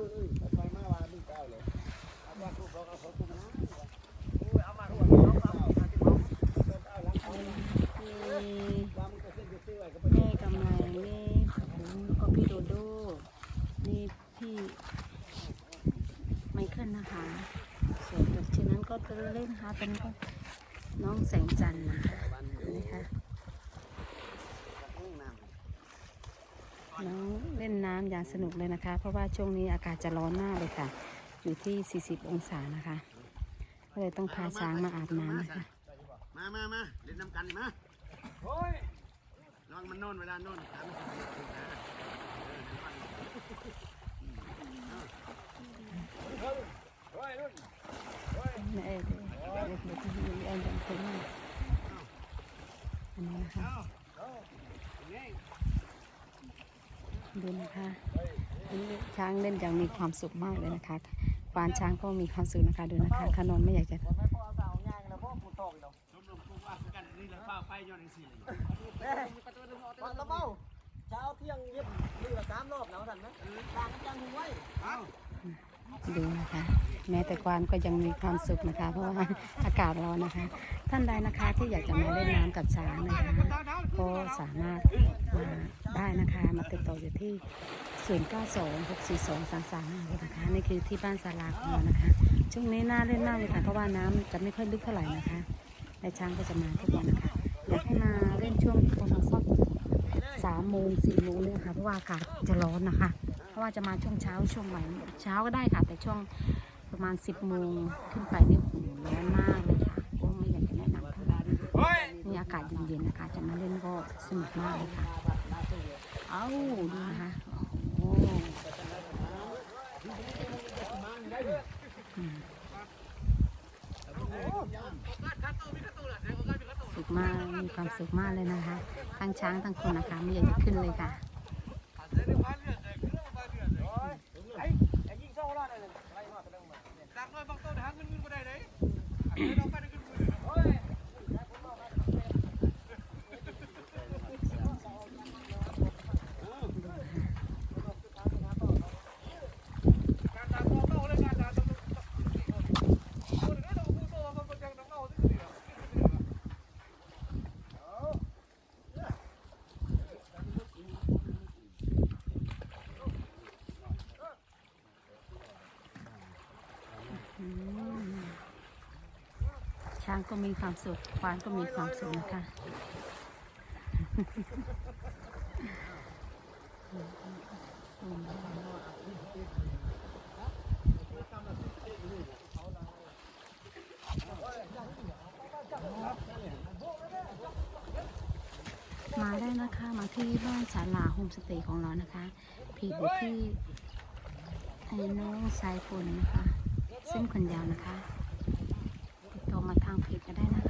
นะโอ้ยเอามาหัวเอาเอาเอาที่เอาเอาหลังเอามีว่ามันก็ขึ้นไปซื้อไว้ก็ไปแม่กำไรมีผมก็พี่โดโดนี่พี่ไมเคิลนะคะส่วนจากที่นั้นก็จะเล่นนะคะเป็นก็น้องแสงจันทร์นะคะนะคะ ห้องน้ำ น้องเล่นน้ำอย่างสนุกเลยนะคะ เพราะว่าช่วงนี้อากาศจะร้อนมากเลยค่ะ อยู่ที่ 40 องศานะคะก็เลยต้องพาช้างมาอาบน้ำนะคะมามามาเล่นน้ำกันดิมาโอ้ยระวังมันโน่นเวลาโน่นขามันถึงนะเฮ้ยรุ่น แม่เอ๋เด็กเด็กที่มีอันยังคงอันนี้นะคะ เอานี่ ดูนะคะนี่ช้างเล่นอย่างมีความสุขมากเลยนะคะควานช้างก็มีความสุขนะคะดูนะคะขนนไม่อยากจะไม่พอสาง่ายแล้วพ่อกูตอกแล้วรว่ากันนี่แหละป้าไปย้อนสี่วันละเมาเช้าเพียงเย็บมือสามรอบแล้วท่านไว้เอาดูนะคะ แม้แต่ควานก็ยังมีความสุขนะคะ เพราะว่าอากาศร้อนนะคะ ท่านใดนะคะที่อยากจะมาเล่นน้ำกับช้างนะคะ ก็สามารถมา ได้นะคะ มาติดต่ออยู่ที่ 0 9 2 6 4 2 3 3นะคะนี่คือที่บ้านสาราของเรานะคะ ช่วงนี้น่าเล่นมากเลยค่ะ เพราะว่าน้ำจะไม่ค่อยลึกเท่าไหร่นะคะและช้างก็จะมาทุกวันนะคะอยากให้มาเล่นช่วงประมาณสักสามโมงสี่โมงเนี่ยค่ะเพราะว่าอากาศจะร้อนนะคะ เพราะว่าจะมาช่วงเช้าช่วงบ่ายเช้าก็ได้ค่ะ แต่ช่วงประมาณ10โมงขึ้นไปนี่โอ้โหร้อนมากเลยค่ะก็ไม่อยากจะแนะนำเท่าไหร่นี่อากาศเย็นๆนะคะ จะมาเล่นก็สนุกมากเลยค่ะ เอ้าดูนะคะโอ้โหอืมสุขมากมีความสุขมากเลยนะคะทั้งช้างทั้งคนนะคะไม่อยากจะขึ้นเลยค่ะไอ้ไอ้ยิงโซ่รอดเลยไล่มาไปเรื่องมาดักน้อยบางต้นหาเงินเงินบ่ได้เลยเราไปได้เงินหมื่น โอ้ย การดักน้องเมาเลยการดักต้องคนนี้เราผู้โตมันก็ยังต้องเมาที่นี่ อืม ช้างก็มีความสุขควานก็มีความสุขนะคะ มาได้นะคะมาที่บ้านศาลาโฮมสเตย์ของเรานะคะพีดอยู่ที่ไอ้น้องสายฝนนะคะ เส้นขนยาวนะคะ มาทางเพจก็ได้นะคะ